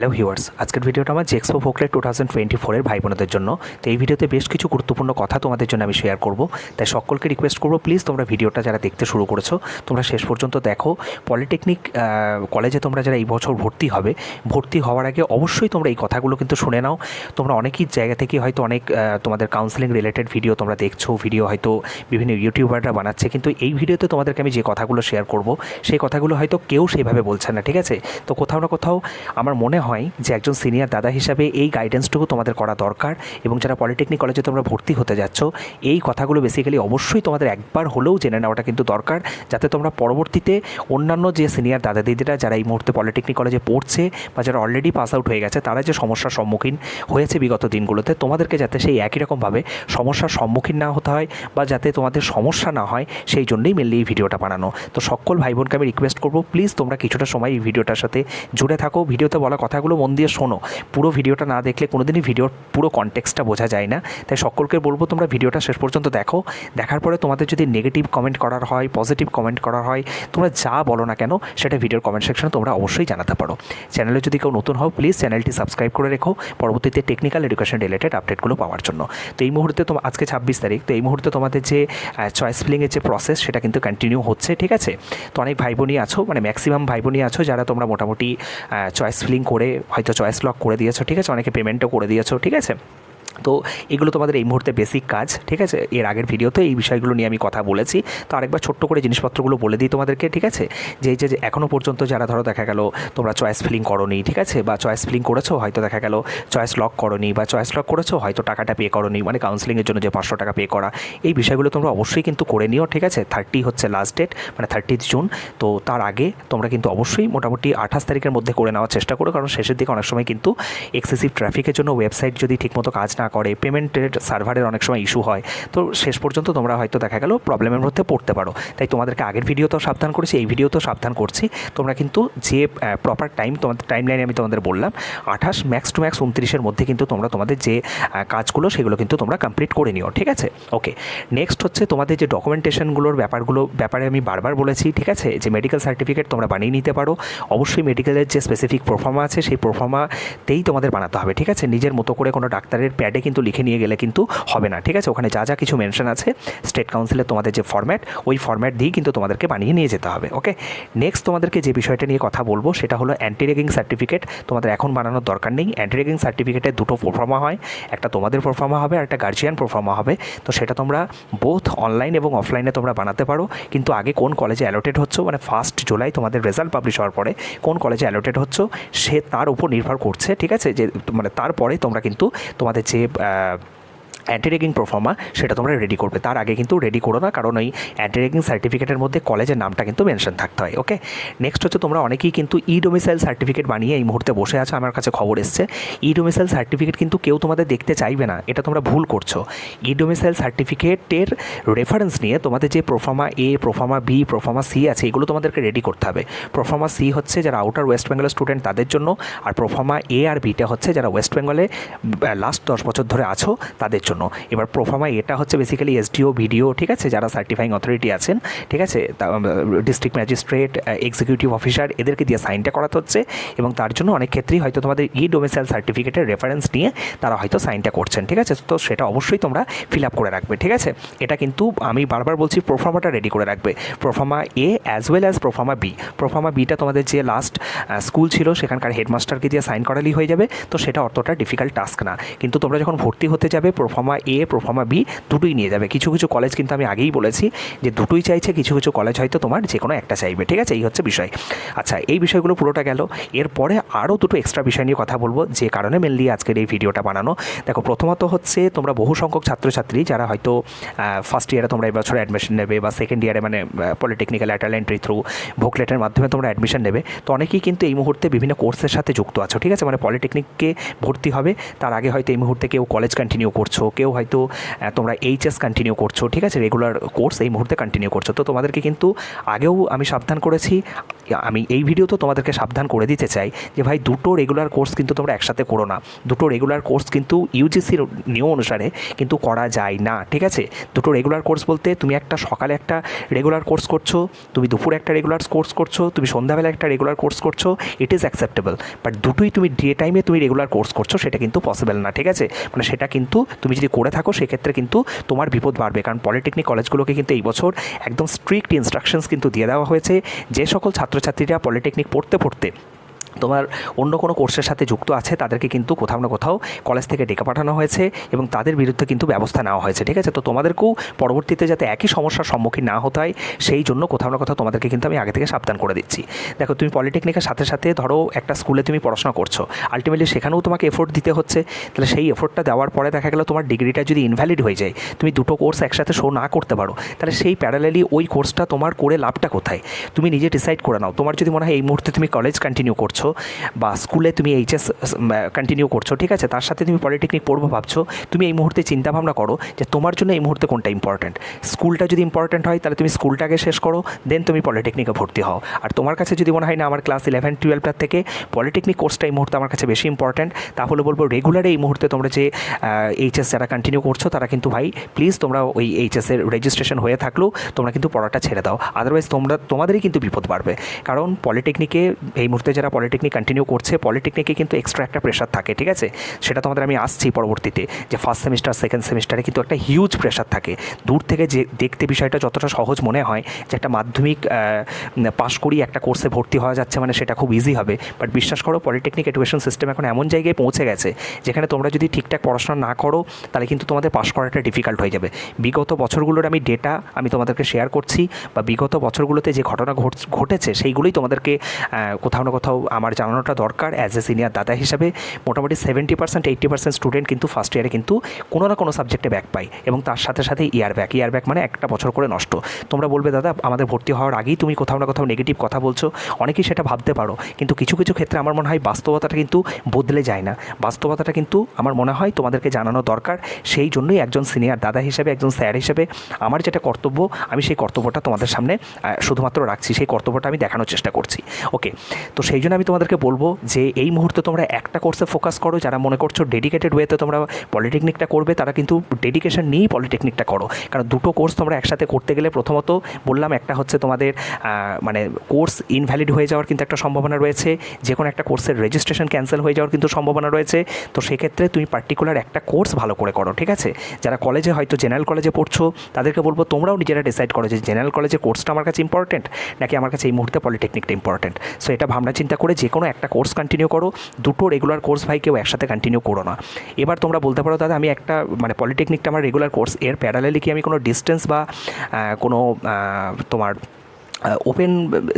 Hello viewers আজকের ভিডিওটা আমার জেক্সপো ফোকলেট টু থাউজেন্ড টোয়েন্টি ফোরের ভাই বোনদের জন্য। তো এই ভিডিওতে বেশ কিছু গুরুত্বপূর্ণ কথা তোমাদের জন্য আমি শেয়ার করব। তাই সকলকে রিকোয়েস্ট করব প্লিজ তোমরা ভিডিওটা যারা দেখতে শুরু করেছ, তোমরা শেষ পর্যন্ত দেখো। পলিটেকনিক কলেজে তোমরা যারা এই বছর ভর্তি হবে, ভর্তি হওয়ার আগে অবশ্যই তোমরা এই কথাগুলো কিন্তু শুনে নাও। তোমরা অনেকই জায়গা থেকে হয়তো অনেক তোমাদের কাউন্সেলিং রিলেটেড ভিডিও তোমরা দেখছ ভিডিও হয়তো বিভিন্ন ইউটিউবাররা বানাচ্ছে। কিন্তু এই ভিডিওতে তোমাদেরকে আমি যে কথাগুলো শেয়ার করব, সেই কথাগুলো হয়তো কেউ সেইভাবে বলছে না, ঠিক আছে? তো কোথাও না কোথাও আমার মনে হয় যে একজন সিনিয়র দাদা হিসাবে এই গাইডেন্সটুকু তোমাদের করা দরকার এবং যারা পলিটেকনিক কলেজে তোমরা ভর্তি হতে যাচ্ছ, এই কথাগুলো বেসিক্যালি অবশ্যই তোমাদের একবার হলেও জেনে নেওয়াটা কিন্তু দরকার যাতে তোমরা পরবর্তীতে অন্যান্য যে সিনিয়র দাদা দিদিরা যারা এই মুহূর্তে পলিটেকনিক কলেজে পড়ছে বা যারা অলরেডি পাস আউট হয়ে গেছে, তারা যে সমস্যার সম্মুখীন হয়েছে বিগত দিনগুলোতে, তোমাদেরকে যাতে সেই একই রকমভাবে সমস্যার সম্মুখীন না হতে হয় বা যাতে তোমাদের সমস্যা না হয়, সেই জন্যই মেনলি এই ভিডিওটা বানানো। তো সকল ভাই বোনকে আমি রিকোয়েস্ট করব প্লিজ তোমরা কিছুটা সময় এই ভিডিওটার সাথে জুড়ে থাকো। ভিডিওতে বলা কথাগুলো মন দিয়ে শোনো। পুরো ভিডিওটা না দেখলে কোনো দিনই ভিডিওর পুরো কনটেক্সটটা বোঝা যায় না। তাই সকলকে বলব, তোমরা ভিডিওটা শেষ পর্যন্ত দেখো। দেখার পরে তোমাদের যদি নেগেটিভ কমেন্ট করার হয় পজিটিভ কমেন্ট করার হয়, তোমরা যা বলো না কেন, সেটা ভিডিওর কমেন্ট সেকশনে তোমরা অবশ্যই জানাতে পারো। চ্যানেলে যদি কেউ নতুন হও প্লিজ চ্যানেলটি সাবস্ক্রাইব করে রেখো। পরবর্তীতে টেকনিক্যাল এডুকেশন রিলেটেড আপডেটগুলো পাওয়ার জন্য। তো এই মুহূর্তে তোমার আজকে ছাব্বিশ তারিখ, তো এই মুহূর্তে তোমাদের যে চয়েস ফিলিংয়ের যে প্রসেস সেটা কিন্তু কন্টিনিউ হচ্ছে, ঠিক আছে? তো অনেক ভাই বোনই আছো মানে ম্যাক্সিমাম ভাই বোনই আছো যারা তোমরা মোটামুটি চয়েস ফিলিং করে হয়তো চয়েস লক করে দিয়েছ ঠিক আছে? অনেকে পেমেন্টও করে দিয়েছ ঠিক আছে? তো এগুলো তোমাদের এই মুহূর্তে বেসিক কাজ, ঠিক আছে? এর আগের ভিডিওতে এই বিষয়গুলো নিয়ে আমি কথা বলেছি। তো আরেকবার ছোট্ট করে জিনিসপত্রগুলো বলে দিই তোমাদেরকে, ঠিক আছে? যে এই যে এখনও পর্যন্ত যারা ধরো দেখা গেল তোমরা চয়েস ফিলিং করনি, ঠিক আছে? বা চয়েস ফিলিং করেছ, হয়তো দেখা গেল চয়েস লক করনি, বা চয়েস লক করেছ, হয়তো টাকাটা পে করনি মানে কাউন্সিলিংয়ের জন্য যে পাঁচশো টাকা পে করা, এই বিষয়গুলো তোমরা অবশ্যই কিন্তু করে নিও, ঠিক আছে? থার্টি হচ্ছে লাস্ট ডেট মানে থার্টি জুন তো তার আগে তোমরা কিন্তু অবশ্যই মোটামুটি আঠাশ তারিখের মধ্যে করে নেওয়ার চেষ্টা করো, কারণ শেষের দিকে অনেক সময় কিন্তু এক্সেসিভ ট্রাফিকের জন্য ওয়েবসাইট যদি ঠিকমতো কাজ না করে, পেমেন্টের সার্ভারের অনেক সময় ইস্যু হয়। তো শেষ পর্যন্ত তোমরা হয়তো দেখা গেল প্রবলেমের মধ্যে পড়তে পারো। তাই তোমাদেরকে আগের ভিডিওতেও সাবধান করেছি, এই ভিডিওতেও সাবধান করছি। তোমরা কিন্তু যে প্রপার টাইম তোমাদের টাইম লাইনে আমি তোমাদের বললাম, আঠাশ ম্যাক্স টু ম্যাক্স উনত্রিশের মধ্যে কিন্তু তোমরা তোমাদের যে কাজগুলো সেগুলো কিন্তু তোমরা কমপ্লিট করে নিও, ঠিক আছে? ওকে নেক্সট হচ্ছে তোমাদের যে ডকুমেন্টেশনগুলোর ব্যাপারগুলো, ব্যাপারে আমি বারবার বলেছি, ঠিক আছে? যে মেডিকেল সার্টিফিকেট তোমরা বানিয়ে নিতে পারো। অবশ্যই মেডিকেলের যে স্পেসিফিক প্রফর্মা আছে, সেই প্রফর্মাতেই তোমাদের বানাতে হবে, ঠিক আছে? নিজের মতো করে কোনো ডাক্তারের প্যাডে কিন্তু লিখে নিয়ে গেলে কিন্তু হবে না, ঠিক আছে? ওখানে যা যা কিছু মেনশন আছে স্টেট কাউন্সিলের তোমাদের যে ফর্ম্যাট ওই ফর্ম্যাট দিয়েই কিন্তু তোমাদেরকে বানিয়ে নিয়ে যেতে হবে ওকে নেক্সট তোমাদেরকে যে বিষয়টা নিয়ে কথা বলব, সেটা হলো অ্যান্টি রেগিং সার্টিফিকেট তোমাদের এখন বানানোর দরকার নেই। অ্যান্টি রেগিং সার্টিফিকেটের দুটো প্রফর্মা হয়, একটা তোমাদের প্রফর্মা হবে আর একটা গার্জিয়ান প্রফর্মা হবে। তো সেটা তোমরা বোথ অনলাইন এবং অফলাইনে তোমরা বানাতে পারো। কিন্তু আগে কোন কলেজে অ্যালোটেড হচ্ছে? মানে ফার্স্ট জুলাই তোমাদের রেজাল্ট পাবলিশ হওয়ার পরে কোন কলেজে অ্যালোটেড হচ্ছে, সে তার উপর নির্ভর করছে, ঠিক আছে? যে মানে তারপরে তোমরা কিন্তু তোমাদের যে অ্যান্টি রেগিং প্রফর্মা সেটা তোমরা রেডি করবে। তার আগে কিন্তু রেডি করো না, কারণ ওই অ্যান্টি রেগিং সার্টিফিকেটের মধ্যে কলেজের নামটা কিন্তু মেনশন থাকতে হয় ওকে নেক্সট হচ্ছে তোমরা অনেকেই কিন্তু ই ডোমিসাইল সার্টিফিকেট বানিয়ে এই মুহূর্তে বসে আছো, আমার কাছে খবর এসছে। ই ডোমিসাইল সার্টিফিকেট কিন্তু কেউ তোমাদের দেখতে চাইবে না, এটা তোমরা ভুল করছ। ই ডোমিসাইল সার্টিফিকেটের রেফারেন্স নিয়ে তোমাদের যে proforma A proforma B proforma C আছে, এগুলো তোমাদেরকে রেডি করতে হবে। প্রফর্মা সি হচ্ছে যারা আউটার ওয়েস্ট বেঙ্গলের স্টুডেন্ট তাদের জন্য, আর প্রফর্মা এ আর বিটা হচ্ছে যারা ওয়েস্ট বেঙ্গলে লাস্ট দশ বছর ধরে আছো, তাদের জন্য। এবার প্রোফামা এটা হচ্ছে বেসিক্যালি এসডিও ভিডিও ঠিক আছে? যারা সার্টিফাইং অথরিটি আছেন, ঠিক আছে? ডিস্ট্রিক্ট ম্যাজিস্ট্রেট এক্সিকিউটিভ অফিসার এদেরকে দিয়ে সাইনটা করাতে হচ্ছে এবং তার জন্য অনেক ক্ষেত্রেই হয়তো তোমাদের ই ডোমিসাইল সার্টিফিকেটের রেফারেন্স নিয়ে তারা হয়তো সাইনটা করছেন, ঠিক আছে? তো সেটা অবশ্যই তোমরা ফিল আপ করে রাখবে, ঠিক আছে? এটা কিন্তু আমি বারবার বলছি প্রোফার্মাটা রেডি করে রাখবে। Proforma A as well as proforma B proforma beta তোমাদের যে লাস্ট স্কুল ছিল, সেখানকার হেডমাস্টারকে দিয়ে সাইন করালেই হয়ে যাবে। তো সেটা অতটা ডিফিকাল্ট টাস্ক না। কিন্তু তোমরা যখন ভর্তি হতে যাবে প্রোফামা এ, প্রোফামা বি দুটোই নিয়ে যাবে। কিছু কিছু কলেজ কিন্তু আমি আগেই বলেছি যে দুটোই চাইছে, কিছু কিছু কলেজ হয়তো তোমার যে কোনো একটা চাইবে। ঠিক আছে? এই হচ্ছে বিষয়। আচ্ছা এই বিষয়গুলো পুরোটা গেল। এরপরে আরও দুটো এক্সট্রা বিষয় নিয়ে কথা বলব, যে কারণে মেনলি আজকের এই ভিডিওটা বানানো। দেখো, প্রথমত হচ্ছে তোমরা বহু সংখ্যক ছাত্রছাত্রী যারা হয়তো ফার্স্ট ইয়ারে তোমরা এবছর অ্যাডমিশন নেবে বা সেকেন্ড ইয়ারে মানে পলিটেকনিক্যাল অ্যাটাল এন্ট্রি থ্রু ভোকলেটের মাধ্যমে তোমরা অ্যাডমিশন নেবে। তো অনেকেই কিন্তু এই মুহূর্তে বিভিন্ন কোর্সের সাথে যুক্ত আছো। ঠিক আছে? মানে পলিটেকনিককে ভর্তি হবে। তার আগে হয়তো এই মুহূর্তে কেউ কলেজ কন্টিনিউ করছ কেউ হয়তো তোমরা এইচএস কন্টিনিউ করছ, ঠিক আছে? রেগুলার কোর্স এই মুহূর্তে কন্টিনিউ করছ। তো তোমাদেরকে কিন্তু আগেও আমি সাবধান করেছি। আমি এই ভিডিও তো তোমাদেরকে সাবধান করে দিতে চাই যে ভাই দুটো রেগুলার কোর্স কিন্তু তোমরা একসাথে করো না। দুটো রেগুলার কোর্স কিন্তু ইউজিসির নিয়ম অনুসারে কিন্তু করা যায় না, ঠিক আছে? দুটো রেগুলার কোর্স বলতে তুমি একটা সকালে একটা রেগুলার কোর্স করছ, তুমি দুপুরে একটা রেগুলার কোর্স করছ, তুমি সন্ধ্যাবেলা একটা রেগুলার কোর্স করছ ইট ইজ অ্যাকসেপ্টেবল বাট দুটোই তুমি ডে টাইমে তুমি রেগুলার কোর্স করছ, সেটা কিন্তু পসিবল না, ঠিক আছে? মানে সেটা কিন্তু তুমি যদি করে থাকো, সেক্ষেত্রে কিন্তু তোমার বিপদ বাড়বে। কারণ পলিটেকনিক কলেজগুলোকে কিন্তু এই বছর একদম স্ট্রিক্ট ইনস্ট্রাকশনস কিন্তু দিয়ে দেওয়া হয়েছে। যে সকল ছাত্রছাত্রীরা পলিটেকনিক পড়তে পড়তে তোমার অন্য কোনো কোর্সের সাথে যুক্ত আছে, তাদেরকে কিন্তু কোথাও না কোথাও কলেজ থেকে ডেকে পাঠানো হয়েছে এবং তাদের বিরুদ্ধে কিন্তু ব্যবস্থা নেওয়া হয়েছে, ঠিক আছে? তো তোমাদেরকেও পরবর্তীতে যাতে একই সমস্যার সম্মুখীন না হতে হয়, সেই জন্য কোথাও না কোথাও তোমাদেরকে কিন্তু আমি আগে থেকে সাবধান করে দিচ্ছি। দেখো, তুমি পলিটেকনিকের সাথে সাথে ধরো একটা স্কুলে তুমি পড়াশোনা করছ আলটিমেটলি সেখানেও তোমাকে এফোর্ট দিতে হচ্ছে, তাহলে সেই এফোর্টটা দেওয়ার পরে দেখা গেলো তোমার ডিগ্রিটা যদি ইনভ্যালিড হয়ে যায়, তুমি দুটো কোর্স একসাথে শো না করতে পারো, তাহলে সেই প্যারালালি ওই কোর্সটা তোমার করে লাভটা কোথায়? তুমি নিজে ডিসাইড করে নাও, তোমার যদি মনে হয় এই মুহূর্তে তুমি কলেজ কন্টিনিউ করছ বা স্কুলে তুমি এইচএস কন্টিনিউ করছ, ঠিক আছে? তার সাথে তুমি পলিটেকনিক পড়ব ভাবছ, তুমি এই মুহূর্তে চিন্তা ভাবনা করো যে তোমার জন্য এই মুহূর্তে কোনটা ইম্পর্ট্যান্ট স্কুলটা যদি ইম্পর্ট্যান্ট হয়, তাহলে তুমি স্কুলটাকে শেষ করো দেন তুমি পলিটেকনিকে ভর্তি হও। আর তোমার কাছে যদি মনে হয় না, আমার ক্লাস ইলেভেন টুয়েলভটার থেকে পলিটেকনিক কোর্সটা এই মুহূর্তে আমার কাছে বেশি ইম্পর্ট্যান্ট তাহলে বলব রেগুলার এই মুহূর্তে তোমরা যে এইচএস যারা কন্টিনিউ করছ, তারা কিন্তু ভাই প্লিজ তোমরা ওই এইচএসের রেজিস্ট্রেশন হয়ে থাকলেও তোমরা কিন্তু পড়াটা ছেড়ে দাও। আদারওয়াইজ তোমরা, তোমাদেরই কিন্তু বিপদ বাড়বে। কারণ পলিটেকনিকে এই মুহূর্তে যারা পলিটেকনিক কন্টিনিউ করছে পলিটেকনিকে কিন্তু এক্সট্রা একটা প্রেশার থাকে, ঠিক আছে? সেটা তোমাদের আমি আসছি পরবর্তীতে, যে ফার্স্ট সেমিস্টার সেকেন্ড সেমিস্টারে কিন্তু একটা হিউজ প্রেশার থাকে। দূর থেকে যে দেখতে বিষয়টা যতটা সহজ মনে হয়, যে একটা মাধ্যমিক পাশ করি একটা কোর্সে ভর্তি হওয়া যাচ্ছে মানে সেটা খুব ইজি হবে। বাট বিশ্বাস করো পলিটেকনিক এডুকেশন সিস্টেম এখন এমন জায়গায় পৌঁছে গেছে, যেখানে তোমরা যদি ঠিকঠাক পড়াশোনা না করো, তাহলে কিন্তু তোমাদের পাশ করাটা ডিফিকাল্ট হয়ে যাবে। বিগত বছরগুলোর আমি ডেটা আমি তোমাদেরকে শেয়ার করছি, বা বিগত বছরগুলোতে যে ঘটনা ঘট- ঘটেছে, সেইগুলোই তোমাদেরকে কোথাও না কোথাও আমার জানানোটা দরকার অ্যাজ এ সিনিয়র দাদা হিসাবে মোটামুটি seventy percent eighty percent student কিন্তু ফার্স্ট ইয়ারে কিন্তু কোনো না কোনো সাবজেক্টে ব্যাক পায় এবং তার সাথে সাথে ইয়ার ব্যাক ইয়ার ব্যাক মানে একটা বছর করে নষ্ট। তোমরা বলবে, দাদা, আমাদের ভর্তি হওয়ার আগেই তুমি কোথাও না কোথাও নেগেটিভ কথা বলছো। অনেকেই সেটা ভাবতে পারো। কিন্তু কিছু কিছু ক্ষেত্রে আমার মনে হয় বাস্তবতাটা কিন্তু বদলে যায় না। বাস্তবতাটা কিন্তু আমার মনে হয় তোমাদেরকে জানানো দরকার। সেই জন্যই একজন সিনিয়র দাদা হিসেবে, একজন স্যার হিসেবে আমার যেটা কর্তব্য, আমি সেই কর্তব্যটা তোমাদের সামনে শুধুমাত্র রাখছি। সেই কর্তব্যটা আমি দেখানোর চেষ্টা করছি। ওকে তো সেই জন্য আমি তোমাদেরকে বলব যে এই মুহূর্তে তোমরা একটা কোর্সে ফোকাস করো, যারা মনে করছ ডেডিকেটেড ওয়েতে তোমরা পলিটেকনিকটা করবে, তারা কিন্তু ডেডিকেশন নিয়েই পলিটেকনিকটা করো। কারণ দুটো কোর্স তোমরা একসাথে করতে গেলে প্রথমত বললাম, একটা হচ্ছে তোমাদের মানে কোর্স ইনভ্যালিড হয়ে যাওয়ার কিন্তু একটা সম্ভাবনা রয়েছে যে কোনো একটা কোর্সের রেজিস্ট্রেশন ক্যান্সেল হয়ে যাওয়ার কিন্তু সম্ভাবনা রয়েছে। তো সেক্ষেত্রে তুমি পার্টিকুলার একটা কোর্স ভালো করে করো, ঠিক আছে? যারা কলেজে হয়তো জেনারেল কলেজে পড়ছো, তাদেরকে বলব, তোমরাও নিজেরা ডিসাইড করো যে জেনারেল কলেজে কোর্সটা আমার কাছে ইম্পর্টেন্ট নাকি আমার কাছে এই মুহূর্তে পলিটেকনিকটা ইম্পর্টেন্ট সো এটা ভাবনা চিন্তা করে যে কোনো একটা কোর্স কন্টিনিউ করো, দুটো রেগুলার কোর্স ভাই কেউ একসাথে কন্টিনিউ করো না। এবার তোমরা বলতে পারো, দাদা, আমি একটা মানে পলিটেকনিকটা আমার রেগুলার কোর্স এর প্যারালালি কি আমি কোনো ডিস্টেন্স বা কোনো তোমার ওপেন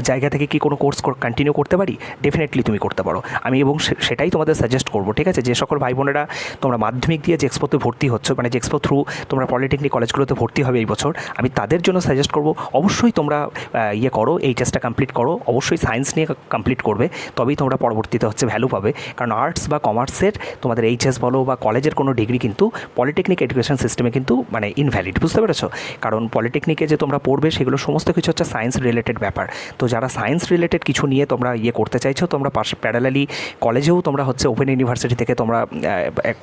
জায়গা থেকে কি কোনো কোর্স কন্টিনিউ করতে পারি? ডেফিনেটলি তুমি করতে পারো। আমি এবং সেটাই তোমাদের সাজেস্ট করব, ঠিক আছে? যে সকল ভাই বোনেরা তোমরা মাধ্যমিক দিয়ে যে জেক্সপোতে ভর্তি হচ্ছ মানে যে জেক্সপো থ্রু তোমরা পলিটেকনিক কলেজগুলোতে ভর্তি হবে এই বছর, আমি তাদের জন্য সাজেস্ট করব, অবশ্যই তোমরা ইয়ে করো এই এইচএসটা কমপ্লিট করো, অবশ্যই সায়েন্স নিয়ে কমপ্লিট করবে, তবেই তোমরা পরবর্তীতে হচ্ছে ভ্যালু পাবে। কারণ আর্টস বা কমার্সের তোমাদের এইচএস বলো বা কলেজের কোনো ডিগ্রি কিন্তু পলিটেকনিক এডুকেশন সিস্টেমে কিন্তু মানে ইনভ্যালিড বুঝতে পেরেছ? কারণ পলিটেকনিকে যে তোমরা পড়বে, সেগুলো সমস্ত কিছু হচ্ছে সায়েন্স রিলেটেড ব্যাপার। তো যারা সায়েন্স রিলেটেড কিছু নিয়ে তোমরা ইয়ে করতে চাইছো, তোমরা পাশে প্যারালালি কলেজেও তোমরা হচ্ছে ওপেন ইউনিভার্সিটি থেকে তোমরা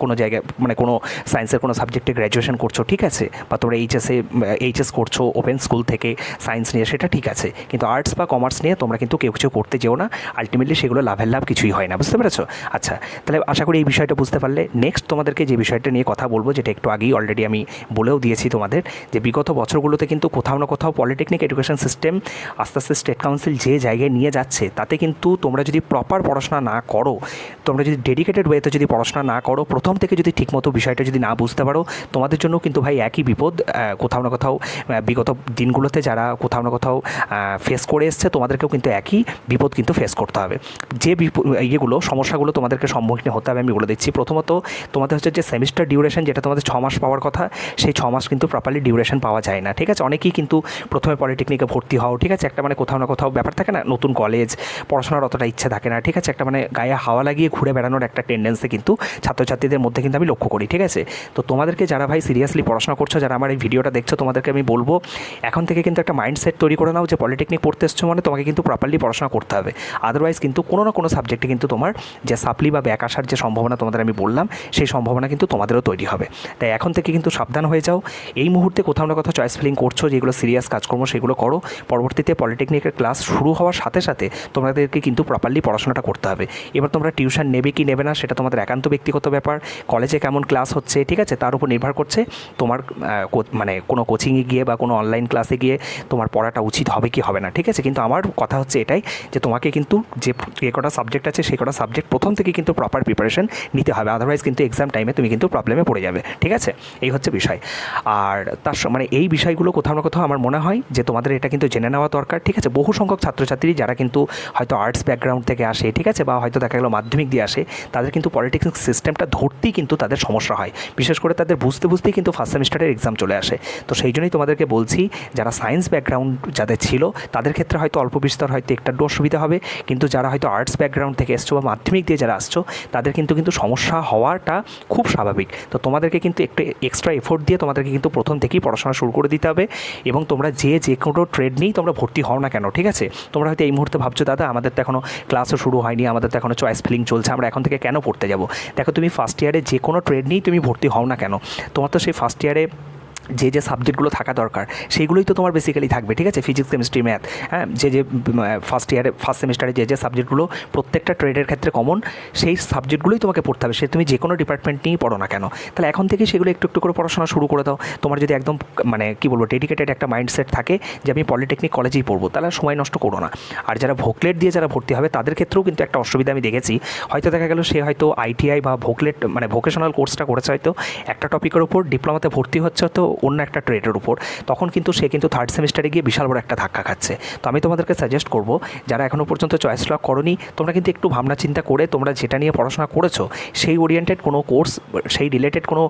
কোনো জায়গায় মানে কোনো সায়েন্সের কোনো সাবজেক্টে গ্র্যাজুয়েশন করছ, ঠিক আছে? বা তোমরা এইচএসে এইচএস করছ ওপেন স্কুল থেকে সায়েন্স নিয়ে, সেটা ঠিক আছে। কিন্তু আর্টস বা কমার্স নিয়ে তোমরা কিন্তু কেউ কিছু করতে যেও না। আলটিমেটলি সেগুলো লাভের লাভ কিছুই হয় না, বুঝতে পেরেছ? আচ্ছা তাহলে আশা করি এই বিষয়টা বুঝতে পারলে। নেক্সট তোমাদেরকে যে বিষয়টা নিয়ে কথা বলব, যেটা একটু আগেই অলরেডি আমি বলেও দিয়েছি তোমাদের, যে বিগত বছরগুলোতে কিন্তু কোথাও না কোথাও পলিটেকনিক এডুকেশন সিস্টেম আস্তে আস্তে স্টেট কাউন্সিল যে জায়গায় নিয়ে যাচ্ছে, তাতে কিন্তু তোমরা যদি প্রপার পড়াশোনা না করো তোমরা যদি ডেডিকেটেড ওয়েতে যদি পড়াশোনা না করো, প্রথম থেকে যদি ঠিকমতো বিষয়টা যদি না বুঝতে পারো, তোমাদের জন্য কিন্তু ভাই একই বিপদ কোথাও না কোথাও বিগত দিনগুলোতে যারা কোথাও না কোথাও ফেস করে এসছে, তোমাদেরকেও কিন্তু একই বিপদ কিন্তু ফেস করতে হবে। যে ইয়েগুলো, সমস্যাগুলো তোমাদেরকে সম্মুখীন হতে হবে, আমি বলে দিচ্ছি। প্রথমত, তোমাদের হচ্ছে যে সেমিস্টার ডিউরেশন যেটা তোমাদের ছ মাস পাওয়ার কথা, সেই ছ মাস কিন্তু প্রপারলি ডিউরেশন পাওয়া যায় না, ঠিক আছে? অনেকেই কিন্তু প্রথমে পলিটেকনিকে ভর্তি হও, ঠিক আছে? একটা মানে কোথাও না কোথাও ব্যাপার থাকে না, নতুন কলেজ পড়াশোনার অতটা ইচ্ছে থাকে না, ঠিক আছে? একটা মানে গায়ে হাওয়া লাগিয়ে ঘুরে বেড়ানোর একটা টেন্ডেন্সি কিন্তু ছাত্রছাত্রীদের মধ্যে কিন্তু আমি লক্ষ্য করি, ঠিক আছে? তো তোমাদেরকে যারা ভাই সিরিয়াসলি পড়াশোনা করছ, যারা আমার এই ভিডিওটা দেখছ, তোমাদেরকে আমি বলব, এখন থেকে কিন্তু একটা মাইন্ডসেট তৈরি করে নাও যে পলিটেকনিক পড়তে এসছো মানে তোমাকে কিন্তু প্রপারলি পড়াশোনা করতে হবে। আদারওয়াইজ কিন্তু কোনো না কোনো সাবজেক্টে কিন্তু তোমার যে সাপ্লি বা ব্যাক আসার যে সম্ভাবনা তোমাদের আমি বললাম, সেই সম্ভাবনা কিন্তু তোমাদেরও তৈরি হবে। তাই এখন থেকে কিন্তু সাবধান হয়ে যাও। এই মুহূর্তে কোথাও না কোথাও চয়েস ফিলিং করছ, যেগুলো সিরিয়াস কাজকর্ম সেগুলো করো। পরবর্তীতে পলিটেকনিকের ক্লাস শুরু হওয়ার সাথে সাথে তোমাদেরকে কিন্তু প্রপারলি পড়াশোনাটা করতে হবে। এবার তোমরা টিউশন নেবে কি নেবে না সেটা তোমাদের একান্ত ব্যক্তিগত ব্যাপার। কলেজে কেমন ক্লাস হচ্ছে, ঠিক আছে? তার উপর নির্ভর করছে তোমার মানে কোনো কোচিংয়ে গিয়ে বা কোনো অনলাইন ক্লাসে গিয়ে তোমার পড়াটা উচিত হবে কি হবে না, ঠিক আছে? কিন্তু আমার কথা হচ্ছে এটাই যে তোমাকে কিন্তু যে যে কটা সাবজেক্ট আছে সেই কটা সাবজেক্ট প্রথম থেকে কিন্তু প্রপার প্রিপারেশন নিতে হবে। আদারওয়াইজ কিন্তু এক্সাম টাইমে তুমি কিন্তু প্রবলেমে পড়ে যাবে, ঠিক আছে? এই হচ্ছে বিষয়। আর তার মানে এই বিষয়গুলো কোথাও না কোথাও আমার মনে হয় যে তোমাদের এটা কিন্তু জেনে নেওয়া দরকার, ঠিক আছে? বহু সংখ্যক ছাত্রছাত্রী যারা কিন্তু হয়তো আর্টস ব্যাকগ্রাউন্ড থেকে আসে, ঠিক আছে? বা হয়তো দেখা গেলো মাধ্যমিক দিয়ে আসে, তাদের কিন্তু পলিটিক্স সিস্টেমটা ধরতেই কিন্তু তাদের সমস্যা হয়। বিশেষ করে তাদের বুঝতে বুঝতেই কিন্তু ফার্স্ট সেমিস্টারের এক্সাম চলে আসে। তো সেই জন্যই তোমাদেরকে বলছি, যারা সায়েন্স ব্যাকগ্রাউন্ড যাদের ছিল, তাদের ক্ষেত্রে হয়তো অল্প বিস্তর হয়তো একটা অসুবিধা হবে, কিন্তু যারা হয়তো আর্টস ব্যাকগ্রাউন্ড থেকে এসছো বা মাধ্যমিক দিয়ে যারা আসছো, তাদের কিন্তু কিন্তু সমস্যা হওয়াটা খুব স্বাভাবিক। তো তোমাদেরকে কিন্তু একটু এক্সট্রা এফোর্ট দিয়ে তোমাদেরকে কিন্তু প্রথম থেকেই পড়াশোনা শুরু করে দিতে হবে এবং তোমরা যে যে কোনো ট্রেড নিয়েই তোমরা ভর্তি হও না কেন, ঠিক আছে? তোমরা হয়তো এই মুহূর্তে ভাবছ, দাদা, আমাদের তো এখনও ক্লাসও শুরু হয়নি, আমাদের তো এখনও চয়েস ফিলিং চলছে। আমরা এখন থেকে কেন পড়তে যাব? দেখো, তুমি ফার্স্ট ইয়ারে যে কোনো ট্রেড নিয়েই তুমি ভর্তি হও না কেন। তোমার তো সেই ফার্স্ট ইয়ারে যে যে সাবজেক্টগুলো থাকা দরকার সেইগুলোই তো তোমার বেসিক্যালি থাকবে, ঠিক আছে? ফিজিক্স কেমিস্ট্রি ম্যাথ হ্যাঁ? যে যে ফার্স্ট ইয়ারে ফার্স্ট সেমিস্টারে যে যে সাবজেক্টগুলো প্রত্যেকটা ট্রেডের ক্ষেত্রে কমন সেই সাবজেক্টগুলোই তোমাকে পড়তে হবে। সে তুমি যে কোনো ডিপার্টমেন্ট নিয়েই পড়ো না কেন। তাহলে এখন থেকে সেগুলো একটু একটু করে পড়াশোনা শুরু করে দাও। তোমার যদি একদম মানে কী বলব ডেডিকেটেড একটা মাইন্ডসেট থাকে যে আমি পলিটেকনিক কলেজেই পড়ব, তাহলে সময় নষ্ট করো না। আর যারা ভোকলেট দিয়ে যারা ভর্তি হবে, তাদের ক্ষেত্রেও কিন্তু একটা অসুবিধা আমি দেখেছি। হয়তো দেখা গেল সে হয়তো আইটিআই বা ভোকলেট মানে ভোকেশনাল কোর্সটা করেছে হয়তো। একটা টপিকের ওপর ডিপ্লোমাতে ভর্তি হচ্ছে হয়তো অন্য একটা ট্রেডের উপর, তখন কিন্তু সে কিন্তু থার্ড সেমিস্টারে গিয়ে বিশাল বড় একটা ধাক্কা খাচ্ছে। তো আমি তোমাদেরকে সাজেস্ট করব, যারা এখনও পর্যন্ত চয়েস লক করনি, তোমরা কিন্তু একটু ভাবনা চিন্তা করে তোমরা যেটা নিয়ে পড়াশোনা করেছ, সেই ওরিয়েন্টেড কোনো কোর্স সেই রিলেটেড কোনো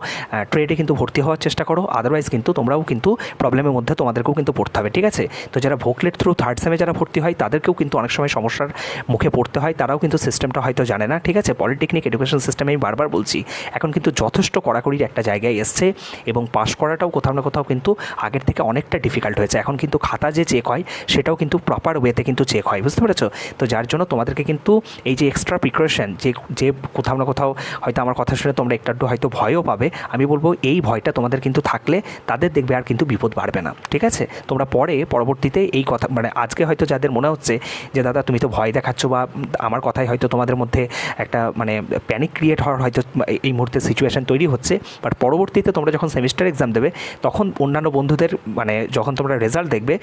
ট্রেডে কিন্তু ভর্তি হওয়ার চেষ্টা করো আদারওয়াইজ কিন্তু তোমরাও কিন্তু প্রবলেমের মধ্যে তোমাদেরকেও কিন্তু পড়তে হবে, ঠিক আছে? তো যারা ভোকলেট থ্রু থার্ড সেমে যারা ভর্তি হয়, তাদেরকেও কিন্তু অনেক সময় সমস্যার মুখে পড়তে হয়, তারাও কিন্তু সিস্টেমটা হয়তো জানে না, ঠিক আছে? পলিটেকনিক এডুকেশন সিস্টেমে আমি বারবার বলছি, এখন কিন্তু যথেষ্ট কড়াকড়ির একটা জায়গায় এসছে এবং পাশ করাটাও কোথাও না কোথাও কিন্তু আগের থেকে অনেকটা ডিফিকাল্ট হয়েছে। এখন কিন্তু খাতা যে চেক হয়, সেটাও কিন্তু প্রপার ওয়েতে কিন্তু চেক হয়, বুঝতে পেরেছ? তো যার জন্য তোমাদেরকে কিন্তু এই যে এক্সট্রা প্রিপারেশন যে যে কোথাও না কোথাও হয়তো আমার কথা শুনে তোমরা একটু হয়তো ভয়ও পাবে, আমি বলব এই ভয়টা তোমাদের কিন্তু থাকলে তাদের দেখবে আর কিন্তু বিপদ বাড়বে না, ঠিক আছে? তোমরা পরে, পরবর্তীতে এই কথা মানে আজকে হয়তো যাদের মনে হচ্ছে যে, দাদা, তুমি তো ভয় দেখাচ্ছ বা আমার কথাই হয়তো তোমাদের মধ্যে একটা মানে প্যানিক ক্রিয়েট হওয়ার হয়তো এই মুহূর্তে সিচুয়েশন তৈরি হচ্ছে। বাট পরবর্তীতে তোমরা যখন সেমিস্টার এক্সাম দেবে তখন অন্যান্য বন্ধুদের মানে যখন তোমরা রেজাল্ট দেখবে,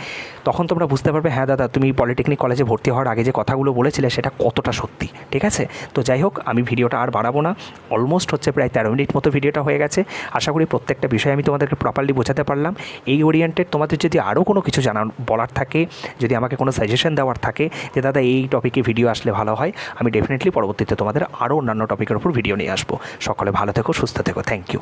তখন তোমরা বুঝতে পারবে হ্যাঁ দাদা, তুমি পলিটেকনিক কলেজে ভর্তি হওয়ার আগে যে কথাগুলো বলেছিলে সেটা কতটা সত্যি, ঠিক আছে? তো যাই হোক, আমি ভিডিওটা আর বাড়াবো না। অলমোস্ট হচ্ছে প্রায় তেরো মিনিট মতো ভিডিওটা হয়ে গেছে। আশা করি প্রত্যেকটা বিষয় আমি তোমাদেরকে প্রপারলি বোঝাতে পারলাম। এই ওরিয়েন্টেড তোমাদের যদি আরও কোনো কিছু জানার, বলার থাকে, যদি আমাকে কোনো সাজেশন দেওয়ার থাকে যে, দাদা, এই টপিকে ভিডিও আসলে ভালো হয়, আমি ডেফিনেটলি পরবর্তীতে তোমাদের আরও অন্যান্য টপিকের উপর ভিডিও নিয়ে আসব। সকলে ভালো থেকো, সুস্থ থেকো থ্যাংক ইউ